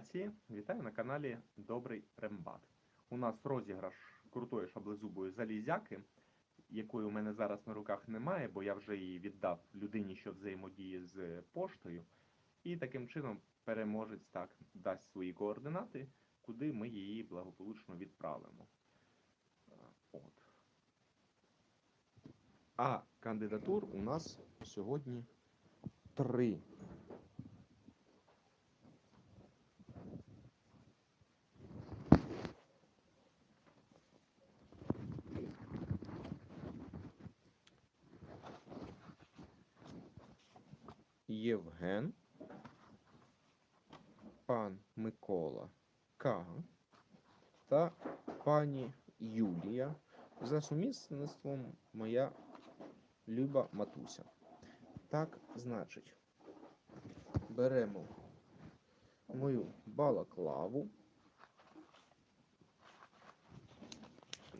нації! Вітаю на каналі Добрий Рембат. У нас розіграш крутої шаблезубої залізяки, якої у мене зараз на руках немає, бо я вже її віддав людині, що взаємодіє з поштою. І таким чином переможець так дасть свої координати, куди ми її благополучно відправимо. От. А кандидатур у нас сьогодні три. Євген, пан Микола К. та пані Юлія. За сумісництвом моя люба матуся. Так, значить, беремо мою балаклаву,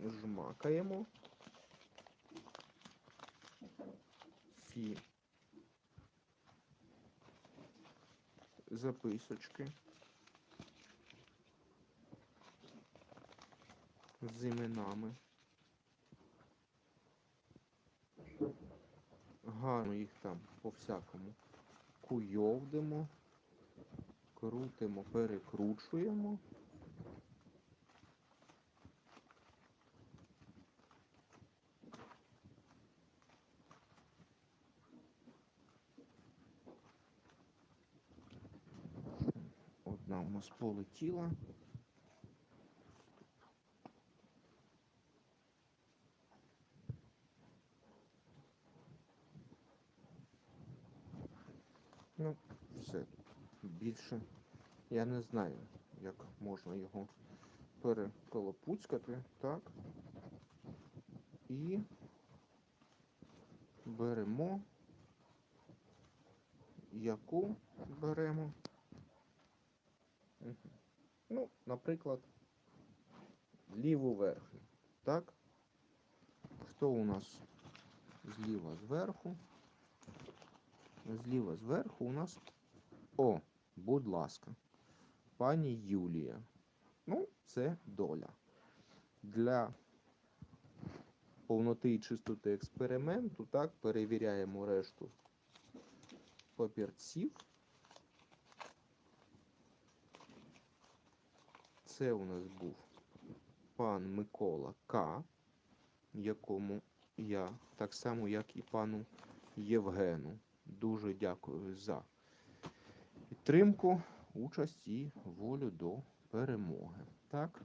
жмакаємо. Ці записочки з іменами. Гарно їх там по-всякому куйовдимо, крутимо, перекручуємо. У нас полетіла. Ну, все. Більше я не знаю, як можна його переколопуцькати. Так. І беремо. Яку беремо? Ну, наприклад, ліву верхню. Так? Хто у нас зліва зверху? Зліва зверху у нас. О, будь ласка, пані Юлія. Ну, це доля. Для повноти і чистоти експерименту, так, перевіряємо решту папірців. Це у нас був пан Микола К, якому я, так само, як і пану Євгену. Дуже дякую за підтримку, участь і волю до перемоги. Так?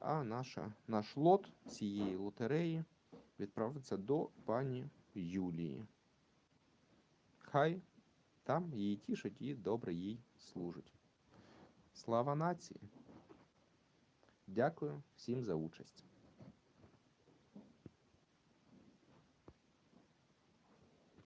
А наша, наш лот цієї лотереї відправиться до пані Юлії. Хай там її тішить і добре їй служить. Слава нації! Дякую всім за участь.